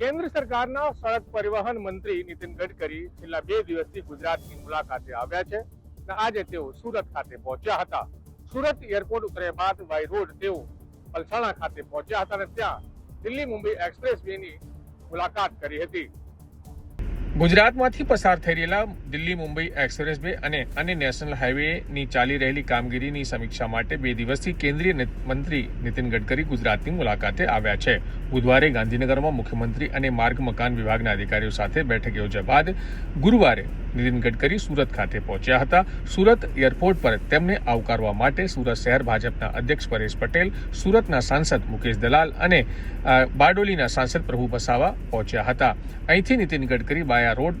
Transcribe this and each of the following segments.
કેન્દ્ર સરકારના સડક પરિવહન મંત્રી નીતિન ગડકરી છેલ્લા બે દિવસથી ગુજરાતની મુલાકાતે આવ્યા છે અને આજે તેઓ સુરત ખાતે પહોંચ્યા હતા. સુરત એરપોર્ટ ઉતર્યા બાદ બાય રોડ તેઓ પલસાણા ખાતે પહોંચ્યા હતા અને ત્યાં દિલ્હી મુંબઈ એક્સપ્રેસ વેની મુલાકાત કરી હતી. ગુજરાતમાંથી પસાર થઈ રહેલા દિલ્હી, મુંબઈ એક્સપ્રેસ વે અને અન્ય નેશનલ હાઈવેની ચાલી રહેલી કામગીરીની સમીક્ષા માટે બે દિવસથી કેન્દ્રીય મંત્રી નીતિન ગડકરી ગુજરાતની મુલાકાતે આવ્યા છે. બુધવારે ગાંધીનગરમાં મુખ્યમંત્રી અને માર્ગ મકાન વિભાગના અધિકારીઓ સાથે બેઠક યોજ્યા બાદ ગુરુવારે નીતિન ગડકરી સુરત ખાતે પહોંચ્યા હતા. સુરત એરપોર્ટ પર તેમને આવકારવા માટે સુરત શહેર ભાજપના અધ્યક્ષ પરેશ પટેલ, સુરતના સાંસદ મુકેશ દલાલ અને બારડોલીના સાંસદ પ્રભુ વસાવા પહોંચ્યા હતા. અહીંથી નીતિન ગડકરી બાયા રોડ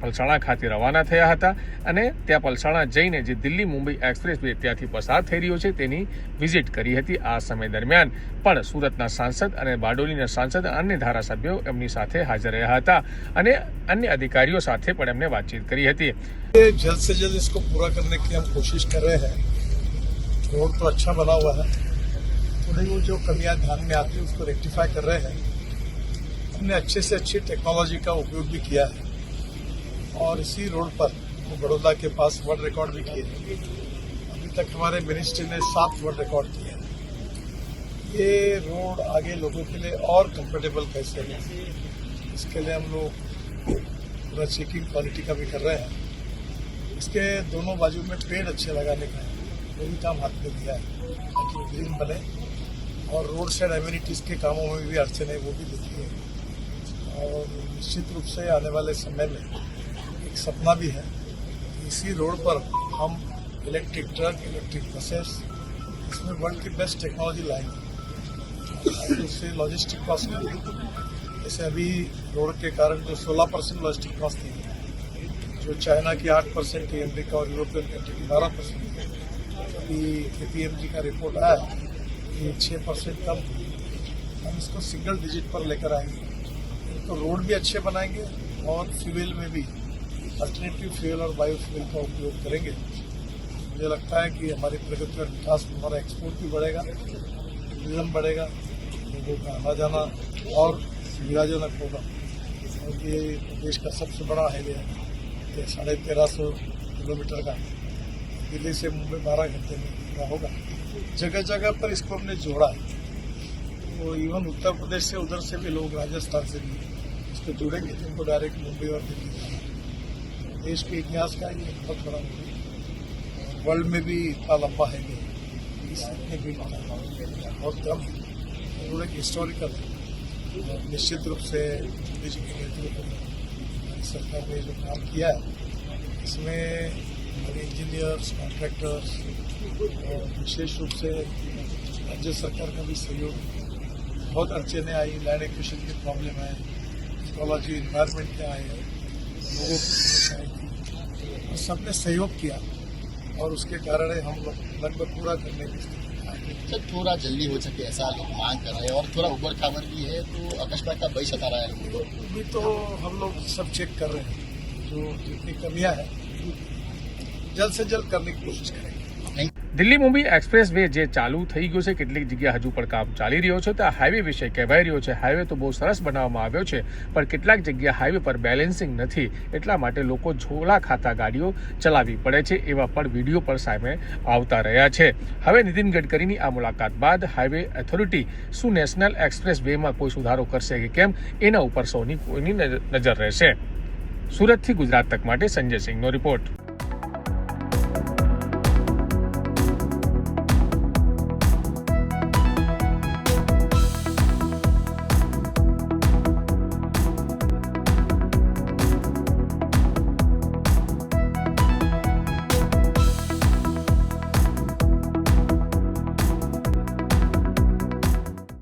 પલસાણા ખાતે રવાના થયા હતા અને ત્યાં પલસાણા જઈને જે દિલ્હી મુંબઈ એક્સપ્રેસ વે ત્યાંથી પસાર થઈ રહ્યો છે તેની વિઝિટ કરી હતી આ સમય દરમિયાન પણ સુરતના સાંસદ અને બારડોલીના સાંસદ અને અન્ય ધારાસભ્યો એમની સાથે હાજર રહ્યા હતા અને અન્ય અધિકારીઓ સાથે પણ એમને વાતચીત કરી હતી ये जल्द से जल्द इसको पूरा करने की हम कोशिश कर रहे हैं रोड तो अच्छा बना हुआ है थोड़ी वो जो कमियां ध्यान में आती है उसको रेक्टिफाई कर रहे हैं हमने अच्छे से अच्छी टेक्नोलॉजी का उपयोग भी किया है। और इसी रोड पर वो बड़ौदा के पास वर्ल्ड रिकॉर्ड भी किए अभी तक हमारे मिनिस्ट्री ने सात वर्ल्ड रिकॉर्ड किए हैं। ये रोड आगे लोगों के लिए और कंफर्टेबल कैसे है? इसके लिए हम लोग पूरा चेकिंग क्वालिटी का भी कर रहे हैं। इसके दोनों बाजू में पेड़ अच्छे लगाने का वो भी काम हाथ में दिया है, ताकि ग्रीन बने। और रोड साइड एम्यूनिटीज के कामों में भी अड़चन वो भी देखी है और निश्चित रूप से आने वाले समय में एक सपना भी है इसी रोड पर हम इलेक्ट्रिक ट्रक इलेक्ट्रिक बसेस इसमें वर्ल्ड की बेस्ट टेक्नोलॉजी लाएँगे। उससे लॉजिस्टिक कॉस्ट भी जैसे अभी रोड के कारण जो 16 परसेंट लॉजिस्टिक कॉस्ट थी, जो चाइना की 8 परसेंट थी अमेरिका और यूरोपियन कंट्री की 12 परसेंट थी, अभी केपीएमजी का रिपोर्ट आया कि 6 परसेंट कम। हम इसको सिंगल डिजिट पर लेकर आएँगे। तो रोड भी अच्छे बनाएँगे और फ्यूल में भी अल्टरनेटिव फ्यूल और बायो फ्यूल का उपयोग करेंगे। मुझे लगता है कि हमारी प्रगति और विकास में हमारा एक्सपोर्ट भी बढ़ेगा टूरिज़्म बढ़ेगा, लोगों का आना जाना और सुविधाजनक होगा। क्योंकि ये देश का सबसे बड़ा हाईवे है, ये साढ़े तेरह सौ किलोमीटर का। दिल्ली से मुंबई बारह घंटे में पूरा होगा। जगह जगह पर इसको हमने जोड़ा है। तो इवन उत्तर प्रदेश से उधर से भी लोग राजस्थान से भी इसको जोड़ेंगे, जिनको डायरेक्ट मुंबई और दिल्ली देश के इतिहास का ये बहुत बड़ा वर्ल्ड में भी इतना लंबा है इस इतने भी बहुत कम एक हिस्टोरिकल निश्चित रूप से मोदी जी के नेतृत्व में हमारी सरकार ने जो काम किया है, इसमें हमारे इंजीनियर्स कॉन्ट्रैक्टर्स और विशेष रूप से राज्य सरकार का भी सहयोग। बहुत अड़चने आई लैंड एक्विजिशन की प्रॉब्लम है इकोलॉजी इन्वायरमेंट के आए लोगों की समस्याएँ सबने सहयोग किया और उसके कारण हम लोग लगभग पूरा करने की सर थोड़ा जल्दी हो सके ऐसा लोग मांग कर रहे हैं और थोड़ा उबड़ खाबड़ भी है तो अकस्मात का भय सता रहा है लोगों को। अभी तो हम लोग सब चेक कर रहे हैं जो जितनी कमियाँ हैं जल्द से जल्द करने की कोशिश करेंगे દિલ્હી મુંબઈ એક્સપ્રેસ વે જે ચાલુ થઈ ગયો છે, કેટલીક જગ્યા હજુ પણ કામ ચાલી રહ્યો છે, તો આ હાઈવે વિશે કહેવાઈ રહ્યો છે હાઈવે તો બહુ સરસ બનાવવામાં આવ્યો છે, પણ કેટલાક જગ્યા હાઈવે પર બેલેન્સિંગ નથી, એટલા માટે લોકો ઝોલા ખાતા ગાડીઓ ચલાવવી પડે છે, એવા પણ વીડિયો પર સામે આવતા રહ્યા છે. હવે નીતિન ગડકરીની આ મુલાકાત બાદ હાઈવે ઓથોરિટી શું નેશનલ એક્સપ્રેસ વેમાં કોઈ સુધારો કરશે કે કેમ, એના ઉપર સૌની કોઈની નજર રહેશે. સુરતથી ગુજરાત તક માટે સંજય સિંહનો રિપોર્ટ